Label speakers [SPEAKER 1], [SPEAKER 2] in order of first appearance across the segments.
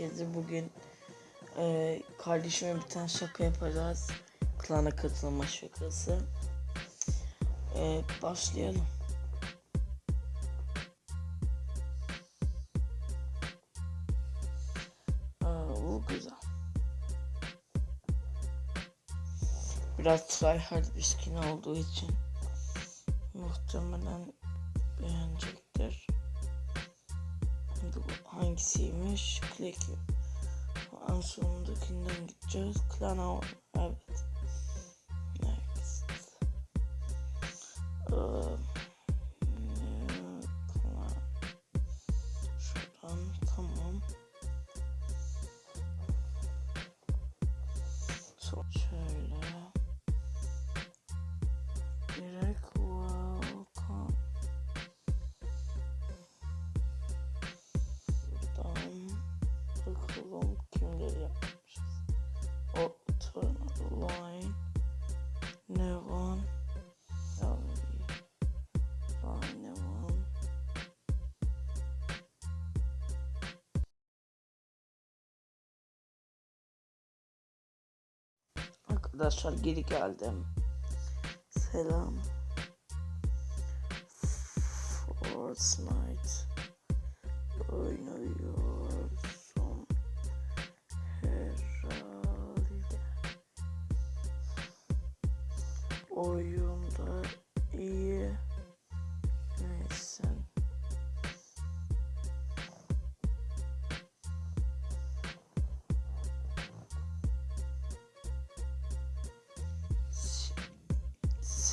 [SPEAKER 1] herkese. Bugün e, kardeşime bir tane şaka yapacağız. Klana katılma şakası. E, başlayalım. Aa, bu güzel. Biraz tryhard bir skin olduğu için muhtemelen beğenecektir. Bu hangisiymiş? Click. En sonundakinden gideceğiz. Clan Evet. Arkadaşlar geri geldim. Selam. Fortnite oynuyorsun herhalde. Oyunda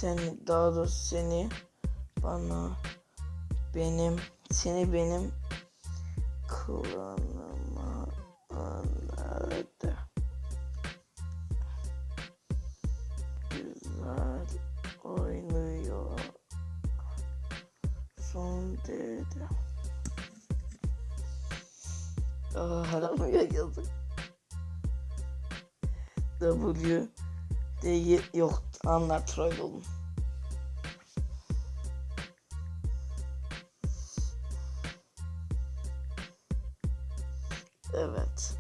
[SPEAKER 1] Seni daha doğrusu seni bana benim seni benim klanıma önerdi. Güzel oynuyor. Son dedi. Aa, aramıyor yazık. W D yok anlar troll olun. Evet.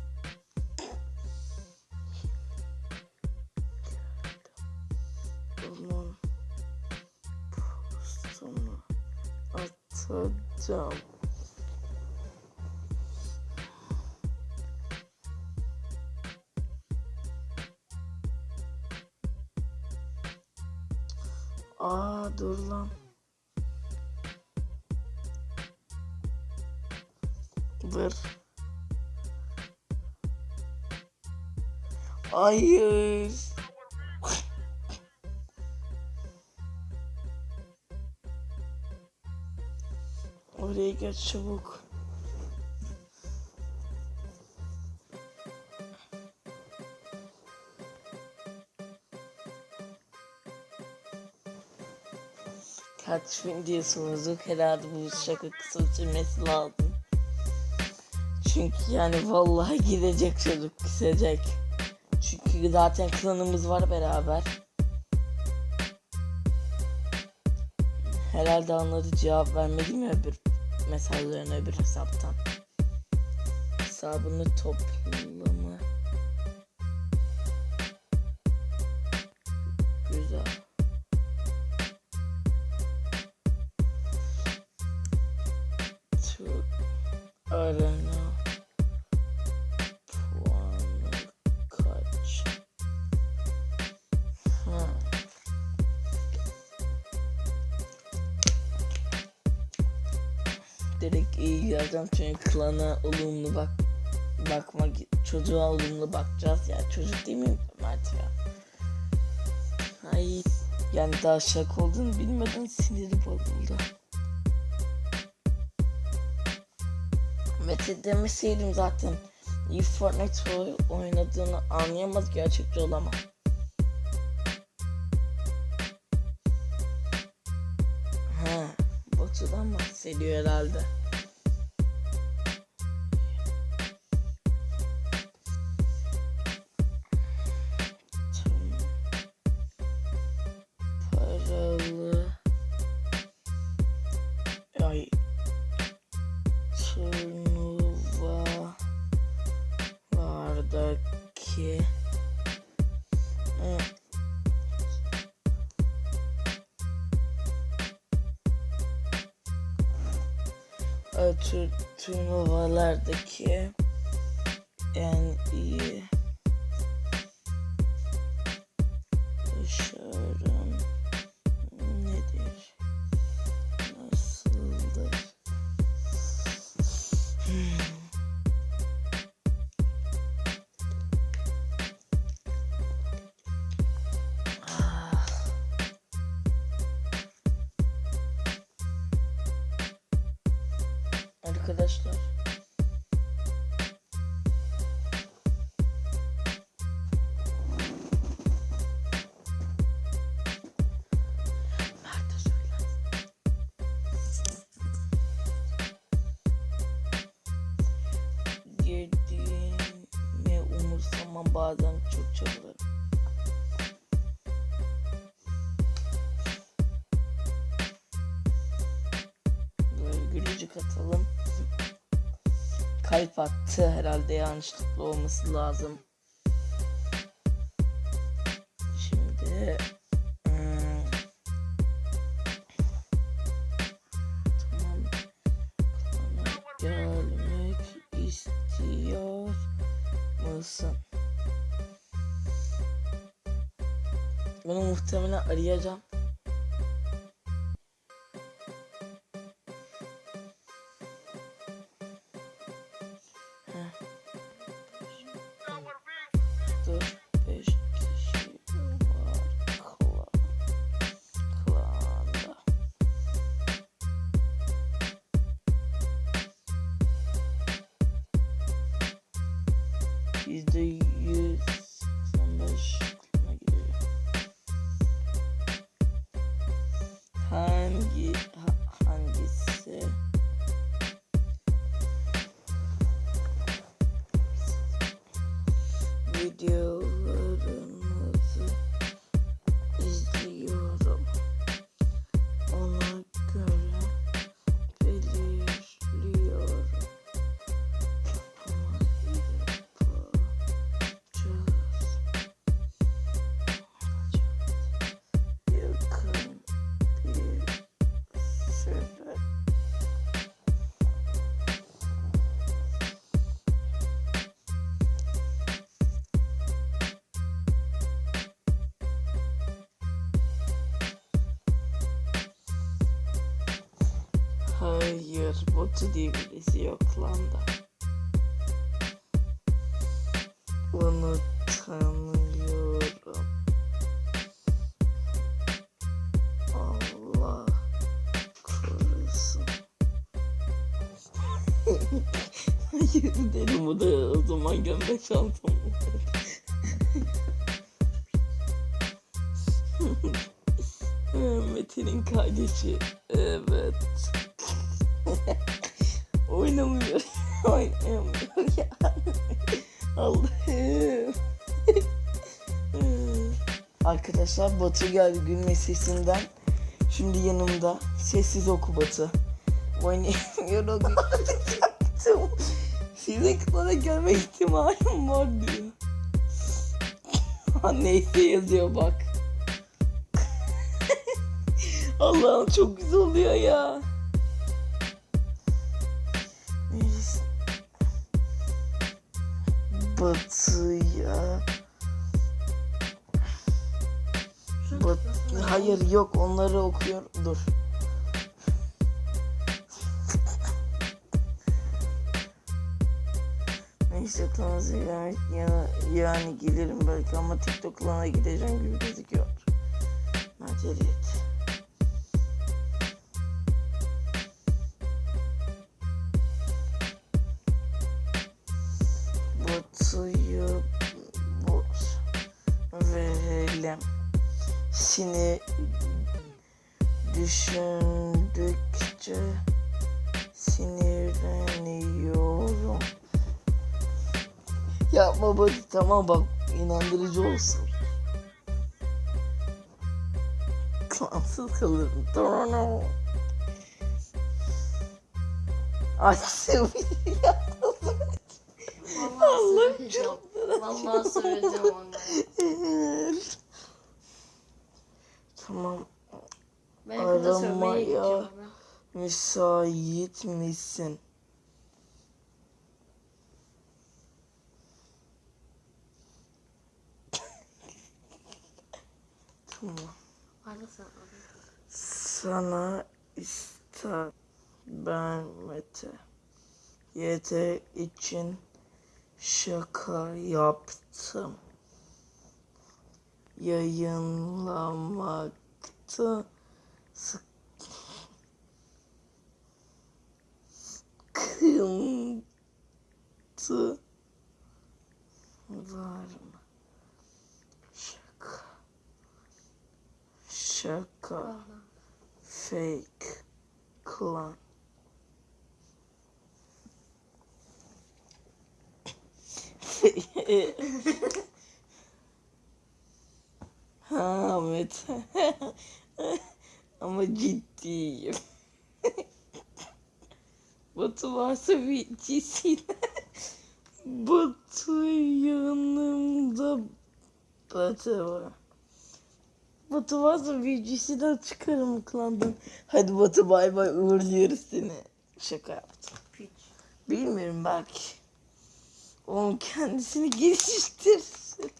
[SPEAKER 1] Bunun postunu atacağım. Hayır. Oraya geç çabuk. Kaç bin diyorsunuz herhalde bu şaka kısa sürmesi lazım. Çünkü yani vallahi gidecek çocuk gidecek. Çünkü zaten klanımız var beraber. Herhalde anladı cevap vermedim ya öbür mesajlarına öbür hesaptan. Hesabını toplama. Güzel. Türk Arena İyi yazacağım çünkü klana olumlu bak bakmak çocuğa olumlu bakacağız ya çocuk değil mi Mert ya? Ay yani daha şaka olduğunu bilmeden siniri bozuldu. Mete demeseydim zaten iyi Fortnite oy- oynadığını anlayamaz gerçekçi olamam. Ha, Batu'dan bahsediyor herhalde. ki. Evet. Tür, turnuvalardaki en iyi Arkadaşlar. Girdiğimi umursamam bazen gülücük atalım. Kalp attı herhalde yanlışlıkla olması lazım. Şimdi hmm, tamam. Gelmek istiyor musun? Bunu muhtemelen arayacağım. is the use of the. Botu diye birisi yok lan da. Onu tanıyorum. Allah korusun. Hayır dedim bu da o zaman gömlek çantam. Metin'in kardeşi. Evet. Oynamıyor. Oynamıyor ya. Allah'ım. Arkadaşlar Batu geldi gülme sesinden. Şimdi yanımda. Sessiz oku Batu. Oynayamıyorum. Yaktım. Sizin klana gelme ihtimalim var diyor. Neyse yazıyor bak. Allah'ım çok güzel oluyor ya. Batıya. Bat Hayır yok onları okuyorum. Dur. Neyse klanası yani, yani, yani gelirim belki ama TikTok klanına gideceğim gibi gözüküyor. Acele Seni düşündükçe sinirleniyorum. Yapma Batu tamam bak inandırıcı olsun. Klansız kalırım. Tamam. Ay sevgili.
[SPEAKER 2] Vallahi söyleyeceğim. Vallahi söyleyeceğim onlara.
[SPEAKER 1] Tamam.
[SPEAKER 2] Belki de
[SPEAKER 1] Arama
[SPEAKER 2] sövmeye
[SPEAKER 1] ya.
[SPEAKER 2] gidiyorum.
[SPEAKER 1] Müsait misin? tamam. Sana ister ben Mete. YT için şaka yaptım. Yayınlamakta sıkıntı var mı? Şaka. Şaka. Fake clan. ha Mete. Ama ciddiyim. Batu varsa VG'sine. Batu yanımda. Batu var. Batu varsa VG'sinden çıkarım klandan. Hadi Batu bay bay uğurluyoruz seni. Şaka yaptım. Bilmiyorum belki. Oğlum kendisini geliştirsin.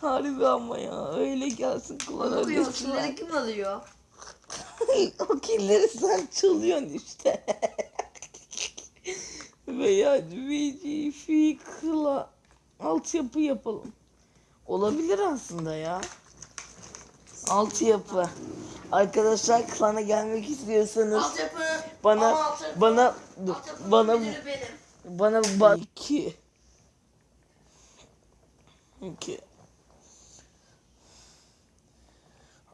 [SPEAKER 1] Harbi ama ya öyle gelsin lütfen.
[SPEAKER 2] Şunları kim alıyor?
[SPEAKER 1] o killeri sen çalıyorsun işte. Veya VG kla altyapı yapalım. Olabilir aslında ya. Altyapı. Arkadaşlar klana gelmek istiyorsanız
[SPEAKER 2] Altyapı.
[SPEAKER 1] bana
[SPEAKER 2] altyapı-
[SPEAKER 1] bana
[SPEAKER 2] Altyapı
[SPEAKER 1] bana
[SPEAKER 2] benim.
[SPEAKER 1] bana bak iki. İki.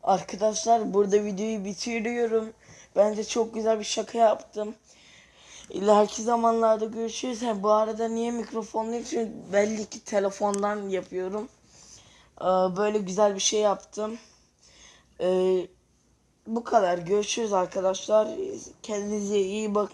[SPEAKER 1] Arkadaşlar burada videoyu bitiriyorum. Bence çok güzel bir şaka yaptım. İleriki zamanlarda görüşürüz. Ha, bu arada niye mikrofonluyum? Çünkü belli ki telefondan yapıyorum. Ee, Böyle güzel bir şey yaptım. Ee, bu kadar. Görüşürüz arkadaşlar. Kendinize iyi bakın.